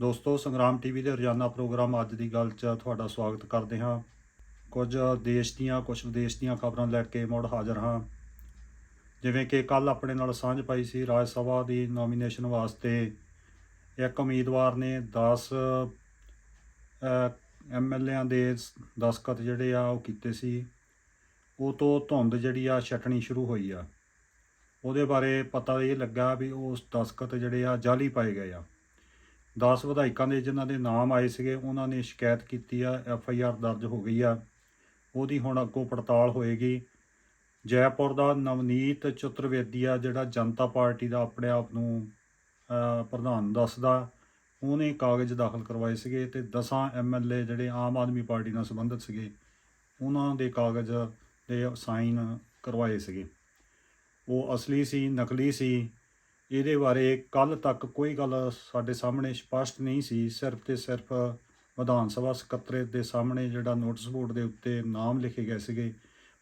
ਦੋਸਤੋ, ਸੰਗਰਾਮ ਟੀਵੀ ਦੇ ਰੋਜ਼ਾਨਾ ਪ੍ਰੋਗਰਾਮ ਅੱਜ ਦੀ ਗੱਲ 'ਚ ਤੁਹਾਡਾ ਸਵਾਗਤ ਕਰਦੇ ਹਾਂ। ਕੁਝ ਦੇਸ਼ ਦੀਆਂ, ਕੁਝ ਵਿਦੇਸ਼ ਦੀਆਂ ਖਬਰਾਂ ਲੈ ਕੇ ਮੁੜ ਹਾਜ਼ਰ ਹਾਂ। ਜਿਵੇਂ ਕਿ ਕੱਲ ਆਪਣੇ ਨਾਲ ਸਾਂਝ ਪਾਈ ਸੀ ਰਾਜ ਸਭਾ ਦੀ ਨੋਮੀਨੇਸ਼ਨ ਵਾਸਤੇ। ਇੱਕ ਉਮੀਦਵਾਰ ਨੇ 10 ਐਮਐਲਏਆਂ ਦੇ ਦਸਖਤ ਜਿਹੜੇ ਆ ਉਹ ਕੀਤੇ ਸੀ। ਉਹ ਤੋਂ ਧੁੰਦ ਜਿਹੜੀ ਆ ਛਟਣੀ ਸ਼ੁਰੂ ਹੋਈ ਆ। ਉਹਦੇ ਬਾਰੇ ਪਤਾ ਇਹ ਲੱਗਾ ਵੀ ਉਸ ਦਸਖਤ ਜਿਹੜੇ ਆ ਜਾਲੀ ਪਾਏ ਗਏ ਆ। 10 ਵਿਧਾਇਕਾਂ ਦੇ ਜਿਨ੍ਹਾਂ ਦੇ ਨਾਮ ਆਏ ਸੀਗੇ, ਉਹਨਾਂ ਨੇ ਸ਼ਿਕਾਇਤ ਕੀਤੀ ਆ, ਐਫ ਆਈ ਆਰ ਦਰਜ ਹੋ ਗਈ ਆ। ਉਹਦੀ ਹੁਣ ਅੱਗੋਂ ਪੜਤਾਲ ਹੋਏਗੀ। ਜੈਪੁਰ ਦਾ ਨਵਨੀਤ ਚਤੁਰਵੇਦੀ ਆ, ਜਿਹੜਾ ਜਨਤਾ ਪਾਰਟੀ ਦਾ ਆਪਣੇ ਆਪ ਨੂੰ ਪ੍ਰਧਾਨ ਦੱਸਦਾ। ਉਹਨੇ ਕਾਗਜ਼ ਦਾਖਲ ਕਰਵਾਏ ਸੀਗੇ ਤੇ 10 ਐਮਐਲਏ ਜਿਹੜੇ ਆਮ ਆਦਮੀ ਪਾਰਟੀ ਨਾਲ ਸੰਬੰਧਿਤ ਸੀਗੇ, ਉਹਨਾਂ ਦੇ ਕਾਗਜ਼ ਦੇ ਸਾਈਨ ਕਰਵਾਏ ਸੀਗੇ। ਉਹ ਅਸਲੀ ਸੀ, ਨਕਲੀ ਸੀ। ਇਹਦੇ ਬਾਰੇ ਕੱਲ ਤੱਕ ਕੋਈ ਗੱਲ ਸਾਡੇ ਸਾਹਮਣੇ ਸਪਸ਼ਟ ਨਹੀਂ ਸੀ। ਸਿਰਫ ਤੇ ਸਿਰਫ ਵਿਧਾਨ ਸਭਾ ਸਕੱਤਰੇਤ ਦੇ ਸਾਹਮਣੇ ਜਿਹੜਾ ਨੋਟਿਸ ਬੋਰਡ ਦੇ ਉੱਤੇ ਨਾਮ ਲਿਖੇ ਗਏ ਸੀਗੇ,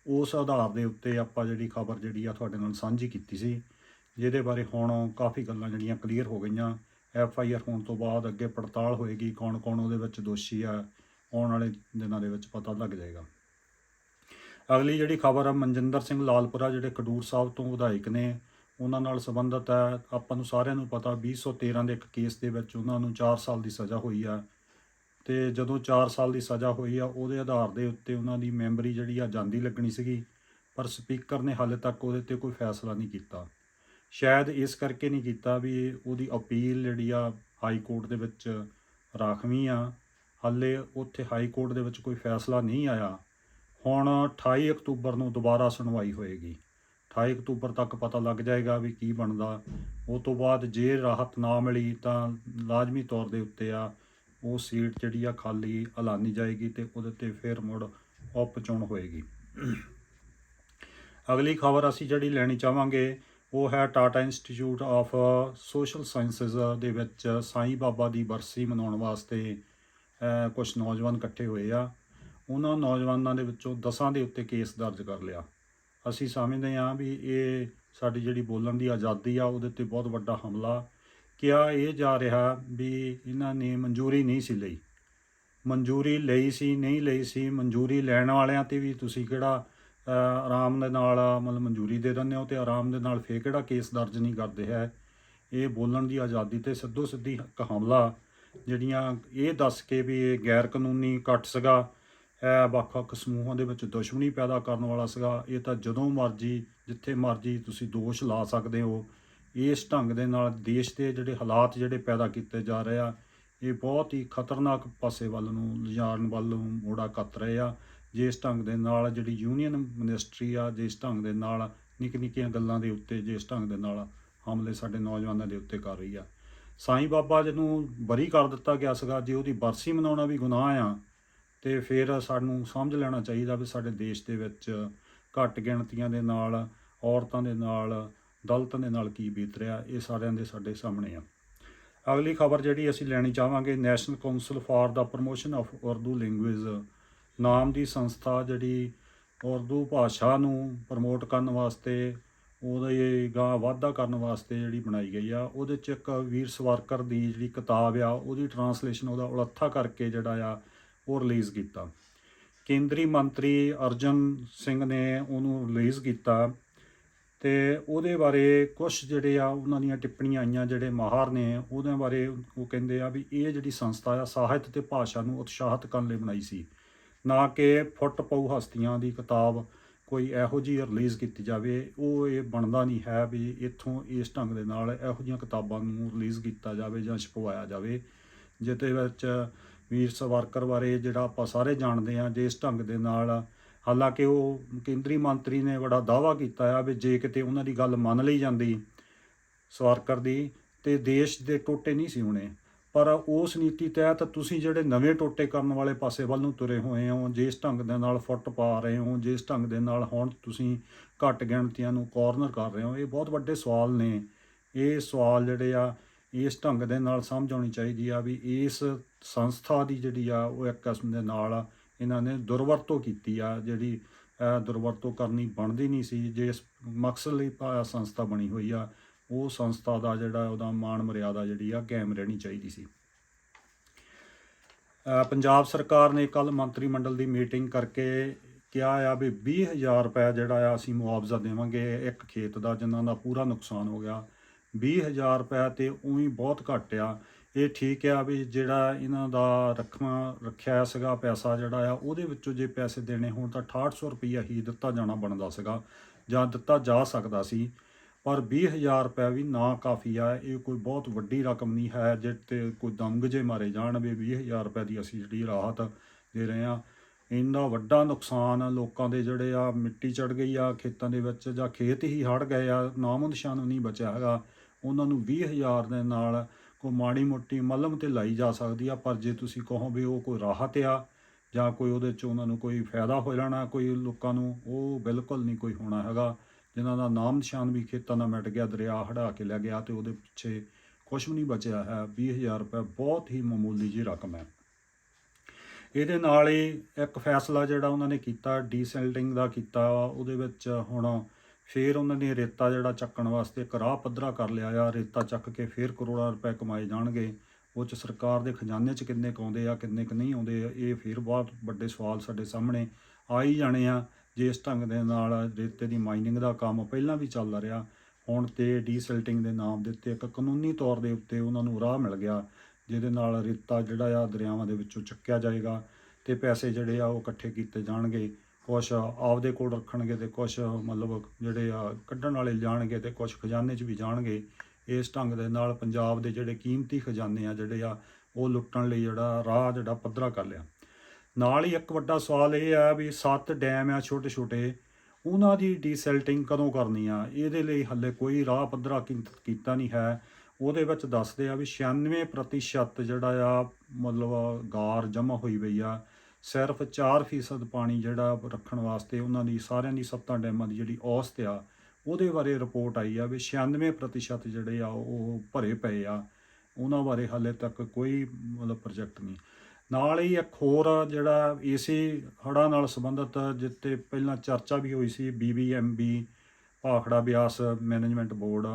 ਉਸ ਆਧਾਰ ਦੇ ਉੱਤੇ ਆਪਾਂ ਜਿਹੜੀ ਖਬਰ ਜਿਹੜੀ ਆ ਤੁਹਾਡੇ ਨਾਲ ਸਾਂਝੀ ਕੀਤੀ ਸੀ, ਜਿਹਦੇ ਬਾਰੇ ਹੁਣ ਕਾਫੀ ਗੱਲਾਂ ਜਿਹੜੀਆਂ ਕਲੀਅਰ ਹੋ ਗਈਆਂ। ਐਫ ਆਈ ਆਰ ਹੋਣ ਤੋਂ ਬਾਅਦ ਅੱਗੇ ਪੜਤਾਲ ਹੋਏਗੀ, ਕੌਣ ਕੌਣ ਉਹਦੇ ਵਿੱਚ ਦੋਸ਼ੀ ਆ, ਆਉਣ ਵਾਲੇ ਦਿਨਾਂ ਦੇ ਵਿੱਚ ਪਤਾ ਲੱਗ ਜਾਏਗਾ। ਅਗਲੀ ਜਿਹੜੀ ਖਬਰ ਆ, ਮਨਜਿੰਦਰ ਸਿੰਘ ਲਾਲਪੁਰਾ, ਜਿਹੜੇ ਖਡੂਰ ਸਾਹਿਬ ਤੋਂ ਵਿਧਾਇਕ ਨੇ ਉਹਨਾਂ ਨਾਲ ਸੰਬੰਧਿਤ ਹੈ। ਆਪਾਂ ਨੂੰ ਸਾਰਿਆਂ ਨੂੰ ਪਤਾ 2013 ਦੇ ਇੱਕ ਕੇਸ ਦੇ ਵਿੱਚ ਉਹਨਾਂ ਨੂੰ 4 ਸਾਲ ਦੀ ਸਜ਼ਾ ਹੋਈ ਆ। ਤੇ ਜਦੋਂ 4 ਸਾਲ ਦੀ ਸਜ਼ਾ ਹੋਈ ਆ, ਉਹਦੇ ਆਧਾਰ ਦੇ ਉੱਤੇ ਉਹਨਾਂ ਦੀ ਮੈਂਬਰੀ ਜਿਹੜੀ ਆ ਜਾਂਦੀ ਲੱਗਣੀ ਸੀਗੀ, ਪਰ ਸਪੀਕਰ ਨੇ ਹਾਲੇ ਤੱਕ ਉਹਦੇ ਤੇ ਕੋਈ ਫੈਸਲਾ ਨਹੀਂ ਕੀਤਾ। ਸ਼ਾਇਦ ਇਸ ਕਰਕੇ ਨਹੀਂ ਕੀਤਾ ਵੀ ਉਹਦੀ ਅਪੀਲ ਜਿਹੜੀ ਆ ਹਾਈ ਕੋਰਟ ਦੇ ਵਿੱਚ ਰਾਖਵੀਂ ਆ। ਹਾਲੇ ਉੱਥੇ ਹਾਈ ਕੋਰਟ ਦੇ ਵਿੱਚ ਕੋਈ ਫੈਸਲਾ ਨਹੀਂ ਆਇਆ। ਹੁਣ 28 ਅਕਤੂਬਰ ਨੂੰ ਦੁਬਾਰਾ ਸੁਣਵਾਈ ਹੋਏਗੀ। 28 ਅਕਤੂਬਰ ਤੱਕ ਪਤਾ ਲੱਗ ਜਾਏਗਾ ਵੀ ਕੀ ਬਣਦਾ। ਉਹ ਤੋਂ ਬਾਅਦ ਜੇ ਰਾਹਤ ਨਾ ਮਿਲੀ ਤਾਂ ਲਾਜ਼ਮੀ ਤੌਰ ਦੇ ਉੱਤੇ ਆ, ਉਹ ਸੀਟ ਜਿਹੜੀ ਆ ਖਾਲੀ ਐਲਾਨੀ ਜਾਏਗੀ ਤੇ ਉਹਦੇ ਤੇ ਫਿਰ ਮੁੜ ਉਪ ਚੋਣ ਹੋਏਗੀ। ਅਗਲੀ ਖਬਰ ਅਸੀਂ ਜਿਹੜੀ ਲੈਣੀ ਚਾਹਾਂਗੇ, ਉਹ ਹੈ Tata Institute of Social Sciences ਦੇ ਵਿੱਚ ਸਾਈਂ ਬਾਬਾ ਦੀ ਬਰਸੀ ਮਨਾਉਣ ਵਾਸਤੇ ਕੁਝ ਨੌਜਵਾਨ ਇਕੱਠੇ ਹੋਏ ਆ। ਉਹਨਾਂ ਨੌਜਵਾਨਾਂ ਦੇ ਵਿੱਚੋਂ 10 ਦੇ ਉੱਤੇ ਕੇਸ ਦਰਜ ਕਰ ਲਿਆ। ਅਸੀਂ ਸਮਝਦੇ ਹਾਂ ਵੀ ਇਹ ਸਾਡੀ ਜਿਹੜੀ ਬੋਲਣ ਦੀ ਆਜ਼ਾਦੀ ਆ, ਉਹਦੇ ਤੇ ਬਹੁਤ ਵੱਡਾ ਹਮਲਾ ਕਿਹਾ ਇਹ ਜਾ ਰਿਹਾ ਵੀ ਇਹਨਾਂ ਨੇ ਮਨਜ਼ੂਰੀ ਨਹੀਂ ਸੀ ਲਈ। ਮਨਜ਼ੂਰੀ ਲਈ ਸੀ, ਨਹੀਂ ਲਈ ਸੀ, ਮਨਜ਼ੂਰੀ ਲੈਣ ਵਾਲਿਆਂ ਤੇ ਵੀ ਤੁਸੀਂ ਕਿਹੜਾ ਆਰਾਮ ਦੇ ਨਾਲ, ਮਤਲਬ ਮਨਜ਼ੂਰੀ ਦੇ ਦਿੰਦੇ ਹੋ ਤੇ ਆਰਾਮ ਦੇ ਨਾਲ ਫੇਰ ਕਿਹੜਾ ਕੇਸ ਦਰਜ ਨਹੀਂ ਕਰਦੇ ਹੈ? ਇਹ ਬੋਲਣ ਦੀ ਆਜ਼ਾਦੀ ਤੇ ਸਿੱਧੋ ਸਿੱਧੀ ਇੱਕ ਹਮਲਾ, ਜਿਹੜੀਆਂ ਇਹ ਦੱਸ ਕੇ ਵੀ ਇਹ ਗੈਰ ਕਾਨੂੰਨੀ ਕੱਟ ਸੀਗਾ। ਵੱਖ-ਵੱਖ ਸਮੂਹਾਂ ਦੇ ਵਿੱਚ ਦੁਸ਼ਮਣੀ ਪੈਦਾ ਕਰਨ ਵਾਲਾ ਸੀਗਾ। ਇਹ ਤਾਂ ਜਦੋਂ ਮਰਜ਼ੀ, ਜਿੱਥੇ ਮਰਜ਼ੀ ਤੁਸੀਂ ਦੋਸ਼ ਲਾ ਸਕਦੇ ਹੋ। ਇਸ ਢੰਗ ਦੇ ਨਾਲ ਦੇਸ਼ ਦੇ ਜਿਹੜੇ ਹਾਲਾਤ ਜਿਹੜੇ ਪੈਦਾ ਕੀਤੇ ਜਾ ਰਹੇ ਆ, ਇਹ ਬਹੁਤ ਹੀ ਖਤਰਨਾਕ ਪਾਸੇ ਵੱਲ ਨੂੰ, ਲਿਜਾਣ ਵੱਲ ਨੂੰ ਮੋੜਾ ਕੱਤ ਰਹੇ ਆ। ਜਿਸ ਢੰਗ ਦੇ ਨਾਲ ਜਿਹੜੀ ਯੂਨੀਅਨ ਮਿਨਿਸਟਰੀ ਆ, ਜਿਸ ਢੰਗ ਦੇ ਨਾਲ ਨਿੱਕ ਨਿੱਕੀਆਂ ਗੱਲਾਂ ਦੇ ਉੱਤੇ, ਜਿਸ ਢੰਗ ਦੇ ਨਾਲ ਹਮਲੇ ਸਾਡੇ ਨੌਜਵਾਨਾਂ ਦੇ ਉੱਤੇ ਕਰ ਰਹੀ ਆ। ਸਾਈਂ ਬਾਬਾ ਜੀ ਨੂੰ ਬਰੀ ਕਰ ਦਿੱਤਾ ਗਿਆ ਸੀਗਾ, ਜੇ ਉਹਦੀ ਬਰਸੀ ਮਨਾਉਣਾ ਵੀ ਗੁਨਾਹ ਆ ਤੇ ਫਿਰ ਸਾਨੂੰ ਸਮਝ ਲੈਣਾ ਚਾਹੀਦਾ ਵੀ ਸਾਡੇ ਦੇਸ਼ ਦੇ ਵਿੱਚ ਘੱਟ ਗਿਣਤੀਆਂ ਦੇ ਨਾਲ, ਔਰਤਾਂ ਦੇ ਨਾਲ, ਦਲਿਤਾਂ ਦੇ ਨਾਲ ਕੀ ਬੀਤ ਰਿਹਾ, ਇਹ ਸਾਰਿਆਂ ਦੇ ਸਾਡੇ ਸਾਹਮਣੇ ਆ। ਅਗਲੀ ਖਬਰ ਜਿਹੜੀ ਅਸੀਂ ਲੈਣੀ ਚਾਹਾਂਗੇ ਨੈਸ਼ਨਲ ਕਾਉਂਸਲ ਫਾਰ ਦਾ ਪ੍ਰੋਮੋਸ਼ਨ ਆਫ ਉਰਦੂ ਲੈਂਗੁਏਜ ਨਾਮ ਦੀ ਸੰਸਥਾ ਜਿਹੜੀ ਉਰਦੂ ਭਾਸ਼ਾ ਨੂੰ ਪ੍ਰਮੋਟ ਕਰਨ ਵਾਸਤੇ, ਉਹਦੇ ਗਾਂ ਵਾਧਾ ਕਰਨ ਵਾਸਤੇ ਜਿਹੜੀ ਬਣਾਈ ਗਈ ਆ, ਉਹਦੇ ਚ ਇੱਕ ਵੀਰ ਸਵਾਰਕਰ ਦੀ ਜਿਹੜੀ ਕਿਤਾਬ ਆ, ਉਹਦੀ ਟਰਾਂਸਲੇਸ਼ਨ ਉਹਦਾ ਉਲੱਥਾ ਕਰਕੇ ਜਿਹੜਾ ਆ ਉਹ ਰਿਲੀਜ਼ ਕੀਤਾ। ਕੇਂਦਰੀ ਮੰਤਰੀ ਅਰਜਨ ਸਿੰਘ ਨੇ ਉਹਨੂੰ ਰਿਲੀਜ਼ ਕੀਤਾ ਤੇ ਉਹਦੇ ਬਾਰੇ ਕੁਝ ਜਿਹੜੇ ਆ ਉਹਨਾਂ ਦੀਆਂ ਟਿੱਪਣੀਆਂ ਆਈਆਂ ਜਿਹੜੇ ਮਾਹਰ ਨੇ ਉਹਦੇ ਬਾਰੇ ਉਹ ਕਹਿੰਦੇ ਆ ਵੀ ਇਹ ਜਿਹੜੀ ਸੰਸਥਾ ਆ, ਸਾਹਿਤ ਤੇ ਭਾਸ਼ਾ ਨੂੰ ਉਤਸ਼ਾਹਿਤ ਕਰਨ ਲਈ ਬਣਾਈ ਸੀ। ਨਾ ਕਿ ਫੁੱਟ ਪਊ ਹਸਤੀਆਂ ਦੀ ਕਿਤਾਬ ਕੋਈ ਇਹੋ ਜਿਹੀ ਰਿਲੀਜ਼ ਕੀਤੀ ਜਾਵੇ, ਉਹ ਇਹ ਬਣਦਾ ਨਹੀਂ ਹੈ ਵੀ ਇੱਥੋਂ ਇਸ ਢੰਗ ਦੇ ਨਾਲ ਇਹੋ ਜਿਹੀਆਂ ਕਿਤਾਬਾਂ ਨੂੰ ਰਿਲੀਜ਼ ਕੀਤਾ ਜਾਵੇ ਜਾਂ ਛਪਵਾਇਆ ਜਾਵੇ, ਜਿਹਦੇ ਵਿੱਚ ਵੀਰ ਸਵਾਰਕਰ ਬਾਰੇ ਜਿਹੜਾ ਆਪਾਂ ਸਾਰੇ ਜਾਣਦੇ ਹਾਂ ਜਿਸ ਢੰਗ ਦੇ ਨਾਲ ਹਾਲਾਂਕਿ ਉਹ ਕੇਂਦਰੀ ਮੰਤਰੀ ਨੇ ਬੜਾ ਦਾਅਵਾ ਕੀਤਾ ਆ ਵੀ ਜੇ ਕਿਤੇ ਉਹਨਾਂ ਦੀ ਗੱਲ ਮੰਨ ਲਈ ਜਾਂਦੀ ਸਵਰਕਰ ਦੀ, ਤੇ ਦੇਸ਼ ਦੇ ਟੋਟੇ ਨਹੀਂ ਸੀ ਹੋਣੇ। ਪਰ ਉਸ ਨੀਤੀ ਤਹਿਤ ਤੁਸੀਂ ਜਿਹੜੇ ਨਵੇਂ ਟੋਟੇ ਕਰਨ ਵਾਲੇ ਪਾਸੇ ਵੱਲ ਨੂੰ ਤੁਰੇ ਹੋਏ ਹੋ ਜਿਸ ਢੰਗ ਦੇ ਨਾਲ ਫੁੱਟ ਪਾ ਰਹੇ ਹੋ ਜਿਸ ਢੰਗ ਦੇ ਨਾਲ ਹੁਣ ਤੁਸੀਂ ਘੱਟ ਗਿਣਤੀਆਂ ਨੂੰ ਕਾਰਨਰ ਕਰ ਰਹੇ ਹੋ, ਇਹ ਬਹੁਤ ਵੱਡੇ ਸਵਾਲ ਨੇ। ਇਹ ਸਵਾਲ ਜਿਹੜੇ ਆ ਇਸ ਢੰਗ ਦੇ ਨਾਲ ਸਮਝ ਆਉਣੀ ਚਾਹੀਦੀ ਆ ਵੀ ਇਸ ਸੰਸਥਾ ਦੀ ਜਿਹੜੀ ਆ, ਉਹ ਇੱਕ ਕਿਸਮ ਦੇ ਨਾਲ ਇਹਨਾਂ ਨੇ ਦੁਰਵਰਤੋਂ ਕੀਤੀ ਆ, ਜਿਹੜੀ ਦੁਰਵਰਤੋਂ ਕਰਨੀ ਬਣਦੀ ਨਹੀਂ ਸੀ। ਜਿਸ ਮਕਸਦ ਲਈ ਪਾ- ਸੰਸਥਾ ਬਣੀ ਹੋਈ ਆ, ਉਹ ਸੰਸਥਾ ਦਾ ਜਿਹੜਾ ਉਹਦਾ ਮਾਣ ਮਰਿਆਦਾ ਜਿਹੜੀ ਆ, ਕਾਇਮ ਰਹਿਣੀ ਚਾਹੀਦੀ ਸੀ। ਪੰਜਾਬ ਸਰਕਾਰ ਨੇ ਕੱਲ ਮੰਤਰੀ ਮੰਡਲ ਦੀ ਮੀਟਿੰਗ ਕਰਕੇ ਕਿਹਾ ਆ ਵੀ 20000 ਰੁਪਏ ਜਿਹੜਾ ਆ, ਅਸੀਂ ਮੁਆਵਜ਼ਾ ਦੇਵਾਂਗੇ ਇੱਕ ਖੇਤ ਦਾ, ਜਿਨ੍ਹਾਂ ਦਾ ਪੂਰਾ ਨੁਕਸਾਨ ਹੋ ਗਿਆ। 20000 ਰੁਪਏ ਤੇ ਉਹੀ ਬਹੁਤ ਘੱਟ ਆ। ਇਹ ਠੀਕ ਆ ਵੀ ਜਿਹੜਾ ਇਹਨਾਂ ਦਾ ਰੱਖਵਾ ਰੱਖਿਆ ਸੀਗਾ, ਪੈਸਾ ਜਿਹੜਾ ਆ, ਉਹਦੇ ਵਿੱਚੋਂ ਜੇ ਪੈਸੇ ਦੇਣੇ ਹੋਣ ਤਾਂ 6800 ਰੁਪਈਆ ਹੀ ਦਿੱਤਾ ਜਾਣਾ ਬਣਦਾ ਸੀਗਾ ਜਾਂ ਦਿੱਤਾ ਜਾ ਸਕਦਾ ਸੀ। ਪਰ 20000 ਰੁਪਏ ਵੀ ਨਾ ਕਾਫੀ ਆ। ਇਹ ਕੋਈ ਬਹੁਤ ਵੱਡੀ ਰਕਮ ਨਹੀਂ ਹੈ ਜੇ ਤੇ ਕੋਈ ਦੰਗ ਜੇ ਮਾਰੇ ਜਾਣ ਵੀ 20000 ਰੁਪਏ ਦੀ ਅਸੀਂ ਜਿਹੜੀ ਰਾਹਤ ਦੇ ਰਹੇ ਆ ਇੰਨਾ ਵੱਡਾ ਨੁਕਸਾਨ ਲੋਕਾਂ ਦੇ ਜਿਹੜੇ ਆ, ਮਿੱਟੀ ਚੜ ਗਈ ਆ ਖੇਤਾਂ ਦੇ ਵਿੱਚ ਜਾਂ ਖੇਤ ਹੀ ਹੜ ਗਏ ਆ ਨਾਮੋ ਨਿਸ਼ਾਨ ਨਹੀਂ ਬਚਿਆ ਹੈਗਾ। ਉਹਨਾਂ ਨੂੰ 20000 ਦੇ ਨਾਲ ਕੋਈ ਮਾੜੀ ਮੋਟੀ ਮਲਮ ਤੇ ਲਾਈ ਜਾ ਸਕਦੀ ਆ ਪਰ ਜੇ ਤੁਸੀਂ ਕਹੋ ਵੀ ਉਹ ਕੋਈ ਰਾਹਤ ਆ ਜਾਂ ਕੋਈ ਉਹਦੇ ਚ ਉਹਨਾਂ ਨੂੰ ਕੋਈ ਫਾਇਦਾ ਹੋ ਜਾਣਾ ਕੋਈ ਲੋਕਾਂ ਨੂੰ ਉਹ ਬਿਲਕੁਲ ਨਹੀਂ ਕੋਈ ਹੋਣਾ ਹੈਗਾ। ਜਿਨ੍ਹਾਂ ਦਾ ਨਾਮ ਨਿਸ਼ਾਨ ਵੀ ਖੇਤਾਂ ਦਾ ਮਿਟ ਗਿਆ ਦਰਿਆ ਹੜਾ ਕੇ ਲੈ ਗਿਆ ਤੇ ਉਹਦੇ ਪਿੱਛੇ ਕੁਛ ਵੀ ਨਹੀਂ ਬਚਿਆ ਹੈ। 20000 ਰੁਪਏ ਬਹੁਤ ਹੀ ਮਾਮੂਲੀ ਜਿਹੀ ਰਕਮ ਹੈ। ਇਹਦੇ ਨਾਲ ਹੀ ਇੱਕ ਫੈਸਲਾ ਜਿਹੜਾ ਉਹਨਾਂ ਨੇ ਕੀਤਾ ਡੀਸੈਲਟਿੰਗ ਦਾ ਕੀਤਾ ਵਾ, ਉਹਦੇ ਵਿੱਚ ਹੁਣ ਫੇਰ ਉਹਨਾਂ ਨੇ ਰੇਤਾ ਜਿਹੜਾ ਚੱਕਣ ਵਾਸਤੇ ਇੱਕ ਰਾਹ ਪੱਧਰਾ ਕਰ ਲਿਆ ਆ, ਰੇਤਾ ਚੱਕ ਕੇ ਫੇਰ ਕਰੋੜਾਂ ਰੁਪਏ ਕਮਾਏ ਜਾਣਗੇ। ਉਹ ਚ ਸਰਕਾਰ ਦੇ ਖਜ਼ਾਨੇ 'ਚ ਕਿੰਨੇ ਕੁ ਆਉਂਦੇ ਆ, ਕਿੰਨੇ ਕੁ ਨਹੀਂ ਆਉਂਦੇ ਇਹ ਫੇਰ ਬਹੁਤ ਵੱਡੇ ਸਵਾਲ ਸਾਡੇ ਸਾਹਮਣੇ ਆ ਹੀ ਜਾਣੇ ਆ। ਜੇ ਇਸ ਢੰਗ ਦੇ ਨਾਲ ਰੇਤੇ ਦੀ ਮਾਈਨਿੰਗ ਦਾ ਕੰਮ ਪਹਿਲਾਂ ਵੀ ਚੱਲਦਾ ਰਿਹਾ, ਹੁਣ ਤੇ ਡੀਸਿਲਟਿੰਗ ਦੇ ਨਾਮ ਦੇ ਉੱਤੇ ਇੱਕ ਕਾਨੂੰਨੀ ਤੌਰ ਦੇ ਉੱਤੇ ਉਹਨਾਂ ਨੂੰ ਰਾਹ ਮਿਲ ਗਿਆ, ਜਿਹਦੇ ਨਾਲ ਰੇਤਾ ਜਿਹੜਾ ਆ ਦਰਿਆਵਾਂ ਦੇ ਵਿੱਚੋਂ ਚੱਕਿਆ ਜਾਏਗਾ ਤੇ ਪੈਸੇ ਜਿਹੜੇ ਆ ਉਹ ਇਕੱਠੇ ਕੀਤੇ ਜਾਣਗੇ। ਕੁਛ ਆਪਦੇ ਕੋਲ ਰੱਖਣਗੇ ਤੇ ਕੁਛ ਮਤਲਬ ਜਿਹੜੇ ਆ ਕੱਢਣ ਵਾਲੇ ਜਾਣਗੇ ਤੇ ਕੁਛ ਖਜ਼ਾਨੇ 'ਚ ਵੀ ਜਾਣਗੇ। ਇਸ ਢੰਗ ਦੇ ਨਾਲ ਪੰਜਾਬ ਦੇ ਜਿਹੜੇ ਕੀਮਤੀ ਖਜ਼ਾਨੇ ਆ ਜਿਹੜੇ ਆ, ਉਹ ਲੁੱਟਣ ਲਈ ਜਿਹੜਾ ਰਾਹ ਜਿਹੜਾ ਪੱਧਰਾ ਕਰ ਲਿਆ। ਨਾਲ ਹੀ ਇੱਕ ਵੱਡਾ ਸਵਾਲ ਇਹ ਆ ਵੀ ਸੱਤ ਡੈਮ ਆ ਛੋਟੇ ਛੋਟੇ ਉਹਨਾਂ ਦੀ ਡੀਸੈਲਟਿੰਗ ਕਦੋਂ ਕਰਨੀ ਆ? ਇਹਦੇ ਲਈ ਹੱਲੇ ਕੋਈ ਰਾਹ ਪੱਧਰਾ ਕੀ- ਕੀਤਾ ਨਹੀਂ ਹੈ। ਉਹਦੇ ਵਿੱਚ ਦੱਸਦੇ ਆ ਵੀ 96% ਜਿਹੜਾ ਆ ਮਤਲਬ ਗਾਰ ਜਮ੍ਹਾਂ ਹੋਈ ਪਈ ਆ। ਸਿਰਫ 4% ਪਾਣੀ ਜਿਹੜਾ ਰੱਖਣ ਵਾਸਤੇ ਉਹਨਾਂ ਦੀ ਸਾਰਿਆਂ ਦੀ ਸੱਤਾਂ ਡੈਮਾਂ ਦੀ ਜਿਹੜੀ ਔਸਤ ਆ, ਉਹਦੇ ਬਾਰੇ ਰਿਪੋਰਟ ਆਈ ਆ ਵੀ 96% ਜਿਹੜੇ ਆ ਉਹ ਭਰੇ ਪਏ ਆ। ਉਹਨਾਂ ਬਾਰੇ ਹਾਲੇ ਤੱਕ ਕੋਈ ਮਤਲਬ ਪ੍ਰੋਜੈਕਟ ਨਹੀਂ। ਨਾਲ ਹੀ ਇੱਕ ਹੋਰ ਜਿਹੜਾ ਇਸੇ ਹੜ੍ਹਾਂ ਨਾਲ ਸੰਬੰਧਿਤ ਜਿੱਤੇ ਪਹਿਲਾਂ ਚਰਚਾ ਵੀ ਹੋਈ ਸੀ BBMB Bhakra Beas Management Board,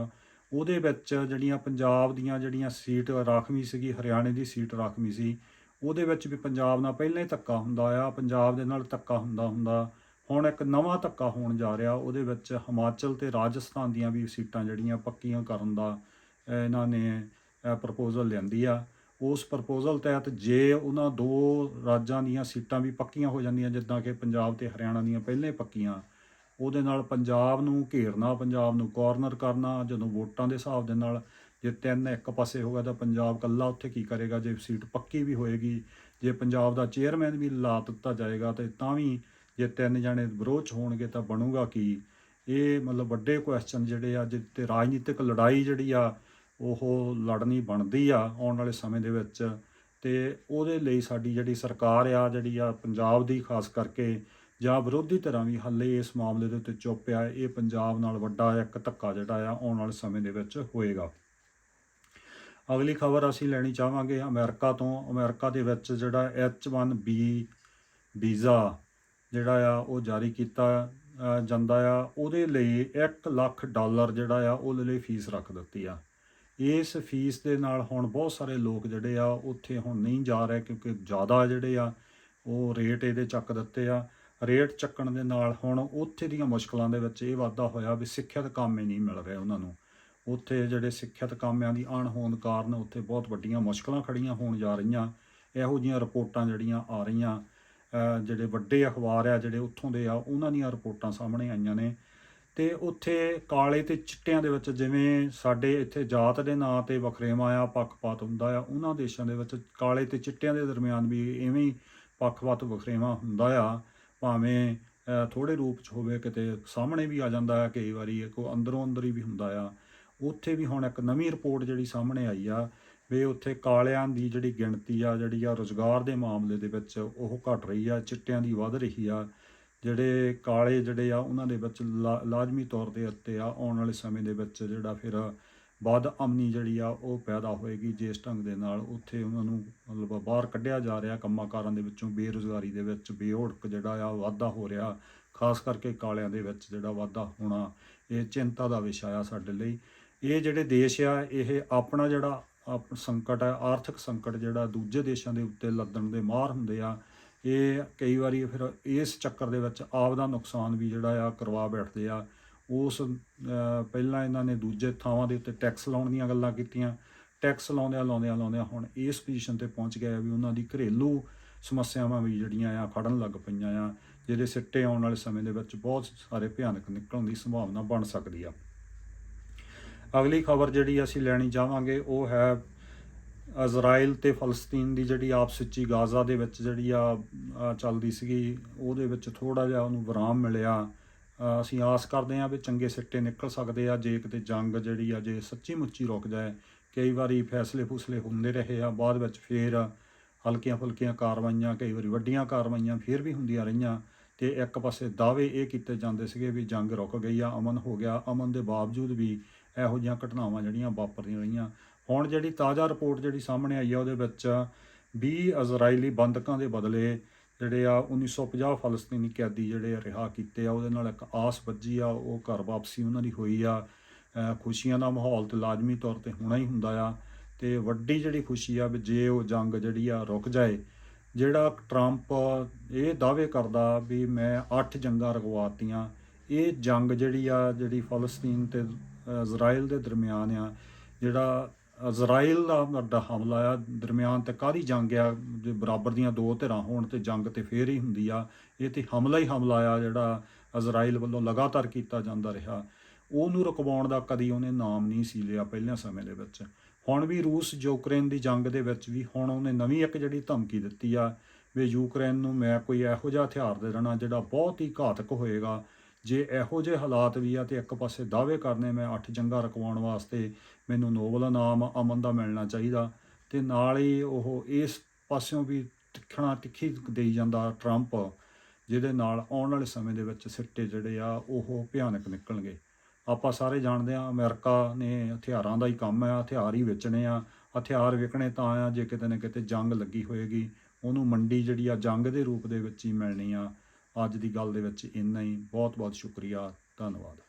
ਉਹਦੇ ਵਿੱਚ ਜਿਹੜੀਆਂ ਪੰਜਾਬ ਦੀਆਂ ਜਿਹੜੀਆਂ ਸੀਟ ਰਾਖਵੀਂ ਸੀਗੀ, ਹਰਿਆਣੇ ਦੀ ਸੀਟ ਰਾਖਵੀਂ ਸੀ ਉਹਦੇ ਵਿੱਚ ਵੀ ਪੰਜਾਬ ਨਾਲ ਪਹਿਲਾਂ ਹੀ ਧੱਕਾ ਹੁੰਦਾ ਆ, ਪੰਜਾਬ ਦੇ ਨਾਲ ਧੱਕਾ ਹੁੰਦਾ ਹੁੰਦਾ। ਹੁਣ ਇੱਕ ਨਵਾਂ ਧੱਕਾ ਹੋਣ ਜਾ ਰਿਹਾ, ਉਹਦੇ ਵਿੱਚ ਹਿਮਾਚਲ ਤੇ ਰਾਜਸਥਾਨ ਦੀਆਂ ਵੀ ਸੀਟਾਂ ਜਿਹੜੀਆਂ ਪੱਕੀਆਂ ਕਰਨ ਦਾ ਇਹਨਾਂ ਨੇ ਪ੍ਰਪੋਜ਼ਲ ਲਿਆਂਦੀ ਆ। ਉਸ ਪ੍ਰਪੋਜ਼ਲ ਤਹਿਤ ਜੇ ਉਹਨਾਂ ਦੋ ਰਾਜਾਂ ਦੀਆਂ ਸੀਟਾਂ ਵੀ ਪੱਕੀਆਂ ਹੋ ਜਾਂਦੀਆਂ, ਜਿੱਦਾਂ ਕਿ ਪੰਜਾਬ ਤੇ ਹਰਿਆਣਾ ਦੀਆਂ ਪਹਿਲਾਂ ਹੀ ਪੱਕੀਆਂ, ਉਹਦੇ ਨਾਲ ਪੰਜਾਬ ਨੂੰ ਘੇਰਨਾ, ਪੰਜਾਬ ਨੂੰ ਕਾਰਨਰ ਕਰਨਾ, ਜਦੋਂ ਵੋਟਾਂ ਦੇ ਹਿਸਾਬ ਦੇ ਨਾਲ ਜੇ ਤਿੰਨ ਇੱਕ ਪਾਸੇ ਹੋਗਾ ਤਾਂ ਪੰਜਾਬ ਕੱਲਾ ਉੱਥੇ ਕੀ ਕਰੇਗਾ? ਜੇ ਸੀਟ ਪੱਕੀ ਵੀ ਹੋਏਗੀ, ਜੇ ਪੰਜਾਬ ਦਾ ਚੇਅਰਮੈਨ ਵੀ ਲਾ ਦਿੱਤਾ ਜਾਏਗਾ ਤੇ ਤਾਂ ਵੀ ਜੇ ਤਿੰਨ ਜਣੇ ਵਿਰੋਧ 'ਚ ਹੋਣਗੇ ਤਾਂ ਬਣੂਗਾ ਕੀ? ਇਹ ਮਤਲਬ ਵੱਡੇ ਕੁਐਸਚਨ ਜਿਹੜੇ ਆ ਜਿੱਤੇ ਰਾਜਨੀਤਿਕ ਲੜਾਈ ਜਿਹੜੀ ਆ, ਉਹ ਲੜਨੀ ਬਣਦੀ ਆ ਆਉਣ ਵਾਲੇ ਸਮੇਂ ਦੇ ਵਿੱਚ ਤੇ ਉਹਦੇ ਲਈ ਸਾਡੀ ਜਿਹੜੀ ਸਰਕਾਰ ਆ, ਜਿਹੜੀ ਆ ਪੰਜਾਬ ਦੀ ਖਾਸ ਕਰਕੇ ਜਾਂ ਵਿਰੋਧੀ ਧਿਰਾਂ ਵੀ ਹੱਲੇ ਇਸ ਮਾਮਲੇ ਦੇ ਉੱਤੇ ਚੁੱਪ ਆ, ਇਹ ਪੰਜਾਬ ਨਾਲ ਵੱਡਾ ਇੱਕ ਧੱਕਾ ਜਿਹੜਾ ਆ ਆਉਣ ਵਾਲੇ ਸਮੇਂ ਦੇ ਵਿੱਚ ਹੋਏਗਾ। ਅਗਲੀ ਖਬਰ ਅਸੀਂ ਲੈਣੀ ਚਾਹਾਂਗੇ ਅਮਰੀਕਾ ਤੋਂ। ਅਮਰੀਕਾ ਦੇ ਵਿੱਚ ਜਿਹੜਾ H1B ਵੀਜ਼ਾ ਜਿਹੜਾ ਆ, ਉਹ ਜਾਰੀ ਕੀਤਾ ਜਾਂਦਾ ਆ। ਉਹਦੇ ਲਈ 1 ਲੱਖ ਡਾਲਰ ਜਿਹੜਾ ਆ, ਉਹਦੇ ਲਈ ਫੀਸ ਰੱਖ ਦਿੱਤੀ ਆ। ਇਸ ਫੀਸ ਦੇ ਨਾਲ ਹੁਣ ਬਹੁਤ ਸਾਰੇ ਲੋਕ ਜਿਹੜੇ ਆ, ਉੱਥੇ ਹੁਣ ਨਹੀਂ ਜਾ ਰਹੇ ਕਿਉਂਕਿ ਜ਼ਿਆਦਾ ਜਿਹੜੇ ਆ, ਉਹ ਰੇਟ ਇਹਦੇ ਚੱਕ ਦਿੱਤੇ ਆ। ਰੇਟ ਚੱਕਣ ਦੇ ਨਾਲ ਹੁਣ ਉੱਥੇ ਦੀਆਂ ਮੁਸ਼ਕਲਾਂ ਦੇ ਵਿੱਚ ਇਹ ਵਾਧਾ ਹੋਇਆ ਵੀ ਸਿੱਖਿਅਤ ਕੰਮ ਹੀ ਨਹੀਂ ਮਿਲ ਰਿਹਾ ਉਹਨਾਂ ਨੂੰ। ਉੱਥੇ ਜਿਹੜੇ ਸਿੱਖਿਅਤ ਕਾਮਿਆਂ ਦੀ ਅਣਹੋਂਦ ਕਾਰਨ ਉੱਥੇ ਬਹੁਤ ਵੱਡੀਆਂ ਮੁਸ਼ਕਲਾਂ ਖੜੀਆਂ ਹੋਣ ਜਾ ਰਹੀਆਂ। ਇਹੋ ਜਿਹੀਆਂ ਰਿਪੋਰਟਾਂ ਜਿਹੜੀਆਂ ਆ ਰਹੀਆਂ ਜਿਹੜੇ ਵੱਡੇ ਅਖਬਾਰ ਆ ਜਿਹੜੇ ਉੱਥੋਂ ਦੇ ਆ ਉਹਨਾਂ ਦੀਆਂ ਰਿਪੋਰਟਾਂ ਸਾਹਮਣੇ ਆਈਆਂ ਨੇ। ਤੇ ਉੱਥੇ ਕਾਲੇ ਤੇ ਚਿੱਟਿਆਂ ਦੇ ਵਿੱਚ ਜਿਵੇਂ ਸਾਡੇ ਇੱਥੇ ਜਾਤ ਦੇ ਨਾਂ ਤੇ ਵਖਰੇਵਾਂ ਆ ਪੱਖਪਾਤ ਹੁੰਦਾ ਆ ਉਹਨਾਂ ਦੇਸ਼ਾਂ ਦੇ ਵਿੱਚ ਕਾਲੇ ਤੇ ਚਿੱਟਿਆਂ ਦੇ ਦਰਮਿਆਨ ਵੀ ਐਵੇਂ ਹੀ ਪੱਖਪਾਤ ਵਖਰੇਵਾਂ ਹੁੰਦਾ ਆ। ਭਾਵੇਂ ਅਹ, ਥੋੜੇ ਰੂਪ ਚ ਹੋਵੇ ਕਿਤੇ ਸਾਹਮਣੇ ਵੀ ਆ ਜਾਂਦਾ ਹੈ ਕਈ ਵਾਰੀ ਕੋ ਅੰਦਰੋਂ ਅੰਦਰ ਹੀ ਵੀ ਹੁੰਦਾ ਆ। ਉੱਥੇ ਵੀ ਹੁਣ ਇੱਕ ਨਵੀਂ ਰਿਪੋਰਟ ਜਿਹੜੀ ਸਾਹਮਣੇ ਆਈ ਆ ਵੀ ਉੱਥੇ ਕਾਲਿਆਂ ਦੀ ਜਿਹੜੀ ਗਿਣਤੀ ਆ, ਜਿਹੜੀ ਆ ਰੋਜ਼ਗਾਰ ਦੇ ਮਾਮਲੇ ਦੇ ਵਿੱਚ ਉਹ ਘਟ ਰਹੀ ਆ, ਚਿੱਟਿਆਂ ਦੀ ਵੱਧ ਰਹੀ ਆ। ਜਿਹੜੇ ਕਾਲੇ ਜਿਹੜੇ ਆ, ਉਹਨਾਂ ਦੇ ਵਿੱਚ ਲਾ- ਲਾਜ਼ਮੀ ਤੌਰ ਦੇ ਉੱਤੇ ਆ, ਆਉਣ ਵਾਲੇ ਸਮੇਂ ਦੇ ਵਿੱਚ ਜਿਹੜਾ ਫਿਰ ਵੱਧ ਅਮਨੀ ਜਿਹੜੀ ਆ, ਉਹ ਪੈਦਾ ਹੋਏਗੀ। ਜਿਸ ਢੰਗ ਦੇ ਨਾਲ ਉੱਥੇ ਉਹਨਾਂ ਨੂੰ ਮਤਲਬ ਬਾਹਰ ਕੱਢਿਆ ਜਾ ਰਿਹਾ ਕੰਮਾਂ ਕਾਰਾਂ ਦੇ ਵਿੱਚੋਂ ਬੇਰੁਜ਼ਗਾਰੀ ਦੇ ਵਿੱਚ ਬੇਹੋੜਕ ਜਿਹੜਾ ਆ ਵਾਧਾ ਹੋ ਰਿਹਾ। ਖਾਸ ਕਰਕੇ ਕਾਲਿਆਂ ਦੇ ਵਿੱਚ ਜਿਹੜਾ ਵਾਧਾ ਹੋਣਾ, ਇਹ ਚਿੰਤਾ ਦਾ ਵਿਸ਼ਾ ਆ ਸਾਡੇ ਲਈ। ਇਹ ਜਿਹੜੇ ਦੇਸ਼ ਆ, ਇਹ ਆਪਣਾ ਜਿਹੜਾ ਆਪ ਸੰਕਟ ਹੈ ਆਰਥਿਕ ਸੰਕਟ ਜਿਹੜਾ ਦੂਜੇ ਦੇਸ਼ਾਂ ਦੇ ਉੱਤੇ ਲੱਦਣ ਦੇ ਮਾਰ ਹੁੰਦੇ ਆ, ਇਹ ਕਈ ਵਾਰੀ ਫਿਰ ਇਸ ਚੱਕਰ ਦੇ ਵਿੱਚ ਆਪ ਦਾ ਨੁਕਸਾਨ ਵੀ ਜਿਹੜਾ ਆ ਕਰਵਾ ਬੈਠਦੇ ਆ। ਉਸ ਪਹਿਲਾਂ ਇਹਨਾਂ ਨੇ ਦੂਜੇ ਥਾਵਾਂ ਦੇ ਉੱਤੇ ਟੈਕਸ ਲਾਉਣ ਦੀਆਂ ਗੱਲਾਂ ਕੀਤੀਆਂ। ਟੈਕਸ ਲਾਉਂਦਿਆਂ ਲਾਉਂਦਿਆਂ ਲਾਉਂਦਿਆਂ ਹੁਣ ਇਸ ਪੋਜੀਸ਼ਨ ਤੇ ਪਹੁੰਚ ਗਏ ਆ ਵੀ ਉਹਨਾਂ ਦੀ ਘਰੇਲੂ ਸਮੱਸਿਆਵਾਂ ਵੀ ਜਿਹੜੀਆਂ ਆ ਖੜਨ ਲੱਗ ਪਈਆਂ ਆ, ਜਿਹਦੇ ਸਿੱਟੇ ਆਉਣ ਵਾਲੇ ਸਮੇਂ ਦੇ ਵਿੱਚ ਬਹੁਤ ਸਾਰੇ ਭਿਆਨਕ ਨਿਕਲਣ ਦੀ ਸੰਭਾਵਨਾ ਬਣ ਸਕਦੀ ਆ। ਅਗਲੀ ਖਬਰ ਜਿਹੜੀ ਅਸੀਂ ਲੈਣੀ ਚਾਹਾਂਗੇ, ਉਹ ਹੈ ਇਜ਼ਰਾਈਲ ਤੇ ਫਲਸਤੀਨ ਦੀ ਜਿਹੜੀ ਆਪਸ ਵਿੱਚ ਗਾਜ਼ਾ ਦੇ ਵਿੱਚ ਜਿਹੜੀ ਆ ਚੱਲਦੀ ਸੀਗੀ, ਉਹਦੇ ਵਿੱਚ ਥੋੜਾ ਜਿਹਾ ਉਹਨੂੰ ਵਿਰਾਮ ਮਿਲਿਆ। ਅਸੀਂ ਆਸ ਕਰਦੇ ਹਾਂ ਵੀ ਚੰਗੇ ਸਿੱਟੇ ਨਿਕਲ ਸਕਦੇ ਆ, ਜੇ ਕਿਤੇ ਜੰਗ ਜਿਹੜੀ ਆ, ਜੇ ਸੱਚੀ ਮੁੱਚੀ ਰੁਕ ਜਾਏ। ਕਈ ਵਾਰੀ ਫੈਸਲੇ ਫੁਸਲੇ ਹੁੰਦੇ ਰਹੇ ਆ, ਬਾਅਦ ਵਿੱਚ ਫੇਰ ਹਲਕੀਆਂ ਫੁਲਕੀਆਂ ਕਾਰਵਾਈਆਂ, ਕਈ ਵਾਰੀ ਵੱਡੀਆਂ ਕਾਰਵਾਈਆਂ ਫੇਰ ਵੀ ਹੁੰਦੀਆਂ ਰਹੀਆਂ। ਤੇ ਇੱਕ ਪਾਸੇ ਦਾਅਵੇ ਇਹ ਕੀਤੇ ਜਾਂਦੇ ਸੀਗੇ ਵੀ ਜੰਗ ਰੁਕ ਗਈ ਆ, ਅਮਨ ਹੋ ਗਿਆ। ਅਮਨ ਦੇ ਬਾਵਜੂਦ ਵੀ ਇਹੋ ਜਿਹੀਆਂ ਘਟਨਾਵਾਂ ਜਿਹੜੀਆਂ ਵਾਪਰਦੀਆਂ ਰਹੀਆਂ। ਹੁਣ ਜਿਹੜੀ ਤਾਜ਼ਾ ਰਿਪੋਰਟ ਜਿਹੜੀ ਸਾਹਮਣੇ ਆਈ ਆ, ਉਹਦੇ ਵਿੱਚ 20 ਅਜ਼ਰਾਈਲੀ ਬੰਦਕਾਂ ਦੇ ਬਦਲੇ ਜਿਹੜੇ ਆ 1950 ਫਲਸਤੀਨੀ ਕੈਦੀ ਜਿਹੜੇ ਆ ਰਿਹਾ ਕੀਤੇ ਆ, ਉਹਦੇ ਨਾਲ ਇੱਕ ਆਸ ਵੱਜੀ ਆ, ਉਹ ਘਰ ਵਾਪਸੀ ਉਹਨਾਂ ਦੀ ਹੋਈ ਆ। ਖੁਸ਼ੀਆਂ ਦਾ ਮਾਹੌਲ ਤੇ ਲਾਜ਼ਮੀ ਤੌਰ ਤੇ ਹੋਣਾ ਹੀ ਹੁੰਦਾ ਆ। ਤੇ ਵੱਡੀ ਜਿਹੜੀ ਖੁਸ਼ੀ ਆ ਵੀ ਜੇ ਉਹ ਜੰਗ ਜਿਹੜੀ ਆ ਰੁਕ ਜਾਏ ਜਿਹੜਾ ਟਰੰਪ ਇਹ ਦਾਅਵੇ ਕਰਦਾ ਵੀ ਮੈਂ 8 ਜੰਗਾਂ ਰਗਵਾਤੀਆਂ, ਇਹ ਜੰਗ ਜਿਹੜੀ ਆ, ਜਿਹੜੀ ਫਲਸਤੀਨ ਤੇ ਇਜ਼ਰਾਈਲ ਦੇ ਦਰਮਿਆਨ ਆ, ਜਿਹੜਾ ਇਜ਼ਰਾਈਲ ਦਾ ਵੱਡਾ ਹਮਲਾ ਆ, ਦਰਮਿਆਨ ਤੇ ਕਾਹਦੀ ਜੰਗ ਆ, ਜੇ ਬਰਾਬਰ ਦੀਆਂ ਦੋ ਧਿਰਾਂ ਹੋਣ ਤੇ ਜੰਗ ਤੇ ਫੇਰ ਹੀ ਹੁੰਦੀ ਆ, ਇਹ ਤੇ ਹਮਲਾ ਹੀ ਹਮਲਾ ਆ ਜਿਹੜਾ ਇਜ਼ਰਾਈਲ ਵੱਲੋਂ ਲਗਾਤਾਰ ਕੀਤਾ ਜਾਂਦਾ ਰਿਹਾ। ਉਹਨੂੰ ਰੁਕਵਾਉਣ ਦਾ ਕਦੀ ਉਹਨੇ ਨਾਮ ਨਹੀਂ ਸੀ ਲਿਆ ਪਹਿਲਿਆਂ ਸਮੇਂ ਦੇ ਵਿੱਚ। ਹੁਣ ਵੀ ਰੂਸ ਯੂਕਰੇਨ ਦੀ ਜੰਗ ਦੇ ਵਿੱਚ ਵੀ ਹੁਣ ਉਹਨੇ ਨਵੀਂ ਇੱਕ ਜਿਹੜੀ ਧਮਕੀ ਦਿੱਤੀ ਆ ਵੀ ਯੂਕਰੇਨ ਨੂੰ ਮੈਂ ਕੋਈ ਇਹੋ ਜਿਹਾ ਹਥਿਆਰ ਦੇ ਦੇਣਾ ਜਿਹੜਾ ਬਹੁਤ ਹੀ ਘਾਤਕ ਹੋਏਗਾ। ਜੇ ਇਹੋ ਜਿਹੇ ਹਾਲਾਤ ਵੀ ਆ ਤੇ ਇੱਕ ਪਾਸੇ ਦਾਅਵੇ ਕਰਨੇ ਮੈਂ ਅੱਠ ਜੰਗਾਂ ਰਕਵਾਉਣ ਵਾਸਤੇ ਮੈਨੂੰ ਨੋਬਲ ਇਨਾਮ, ਅਮਨ ਦਾ ਮਿਲਣਾ ਚਾਹੀਦਾ ਤੇ ਨਾਲ ਹੀ ਉਹ ਇਸ ਪਾਸਿਓਂ ਵੀ ਤਿੱਖਣਾ ਤਿੱਖੀ ਦੇਈ ਜਾਂਦਾ ਟਰੰਪ, ਜਿਹਦੇ ਨਾਲ ਆਉਣ ਵਾਲੇ ਸਮੇਂ ਦੇ ਵਿੱਚ ਸਿੱਟੇ ਜਿਹੜੇ ਆ ਉਹ ਭਿਆਨਕ ਨਿਕਲਣਗੇ। ਆਪਾਂ ਸਾਰੇ ਜਾਣਦੇ ਆ ਅਮਰੀਕਾ ਨੇ ਹਥਿਆਰਾਂ ਦਾ ਹੀ ਕੰਮ ਆ ਹਥਿਆਰ ਹੀ ਵੇਚਣੇ ਆ। ਹਥਿਆਰ ਵਿਕਣੇ ਤਾਂ ਆ, ਜੇ ਕਿਤੇ ਨਾ ਕਿਤੇ ਜੰਗ ਲੱਗੀ ਹੋਏਗੀ। ਉਹਨੂੰ ਮੰਡੀ ਜਿਹੜੀ ਆ, ਜੰਗ ਦੇ ਰੂਪ ਦੇ ਵਿੱਚ ਹੀ ਮਿਲਣੀ ਆ। ਅੱਜ ਦੀ ਗੱਲ ਦੇ ਵਿੱਚ ਇੰਨਾ ਹੀ। ਬਹੁਤ ਬਹੁਤ ਸ਼ੁਕਰੀਆ। ਧੰਨਵਾਦ।